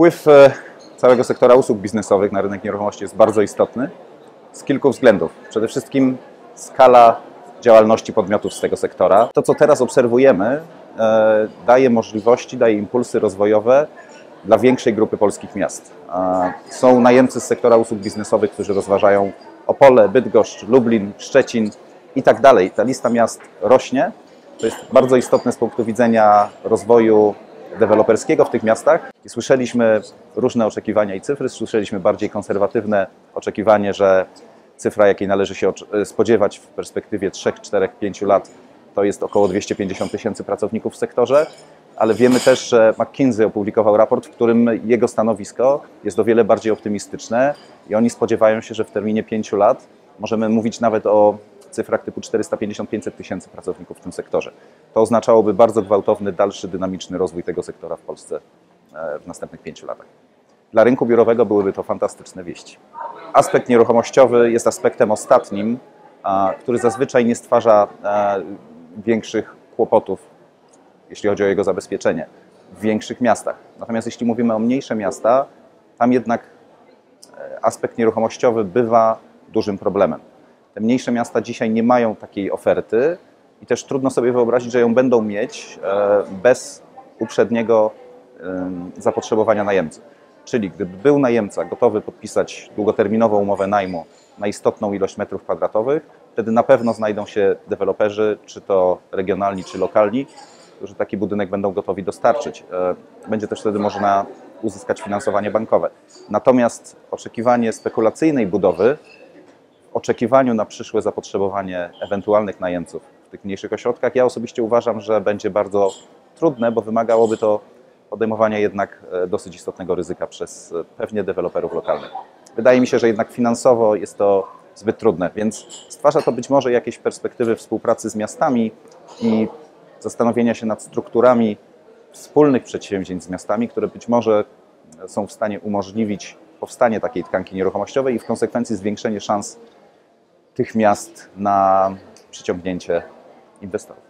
Wpływ e, całego sektora usług biznesowych na rynek nieruchomości jest bardzo istotny z kilku względów. Przede wszystkim skala działalności podmiotów z tego sektora. To, co teraz obserwujemy, e, daje możliwości, daje impulsy rozwojowe dla większej grupy polskich miast. Są najemcy z sektora usług biznesowych, którzy rozważają Opole, Bydgoszcz, Lublin, Szczecin i tak dalej. Ta lista miast rośnie. To jest bardzo istotne z punktu widzenia rozwoju deweloperskiego w tych miastach. I słyszeliśmy różne oczekiwania i cyfry. Słyszeliśmy bardziej konserwatywne oczekiwanie, że cyfra, jakiej należy się ocz- spodziewać w perspektywie 3, 4, 5 lat, to jest około 250 tysięcy pracowników w sektorze. Ale wiemy też, że McKinsey opublikował raport, w którym jego stanowisko jest o wiele bardziej optymistyczne i oni spodziewają się, że w terminie 5 lat możemy mówić nawet o cyfrach typu 450-500 tysięcy pracowników w tym sektorze. To oznaczałoby bardzo gwałtowny, dalszy, dynamiczny rozwój tego sektora w Polsce e, w następnych pięciu latach. Dla rynku biurowego byłyby to fantastyczne wieści. Aspekt nieruchomościowy jest aspektem ostatnim, który zazwyczaj nie stwarza e, większych kłopotów, jeśli chodzi o jego zabezpieczenie w większych miastach. Natomiast jeśli mówimy o mniejsze miasta, tam jednak e, aspekt nieruchomościowy bywa dużym problemem. Mniejsze miasta dzisiaj nie mają takiej oferty i też trudno sobie wyobrazić, że ją będą mieć e, bez uprzedniego zapotrzebowania najemcy. Czyli gdyby był najemca gotowy podpisać długoterminową umowę najmu na istotną ilość metrów kwadratowych, wtedy na pewno znajdą się deweloperzy, czy to regionalni, czy lokalni, którzy taki budynek będą gotowi dostarczyć. E, Będzie też wtedy można uzyskać finansowanie bankowe. Natomiast oczekiwanie spekulacyjnej budowy oczekiwaniu na przyszłe zapotrzebowanie ewentualnych najemców w tych mniejszych ośrodkach, ja osobiście uważam, że będzie bardzo trudne, bo wymagałoby to podejmowania jednak e, dosyć istotnego ryzyka przez e, pewnie deweloperów lokalnych. Wydaje mi się, że jednak finansowo jest to zbyt trudne, więc stwarza to być może jakieś perspektywy współpracy z miastami i zastanowienia się nad strukturami wspólnych przedsięwzięć z miastami, które być może są w stanie umożliwić powstanie takiej tkanki nieruchomościowej i w konsekwencji zwiększenie szans tych miast na przyciągnięcie inwestorów.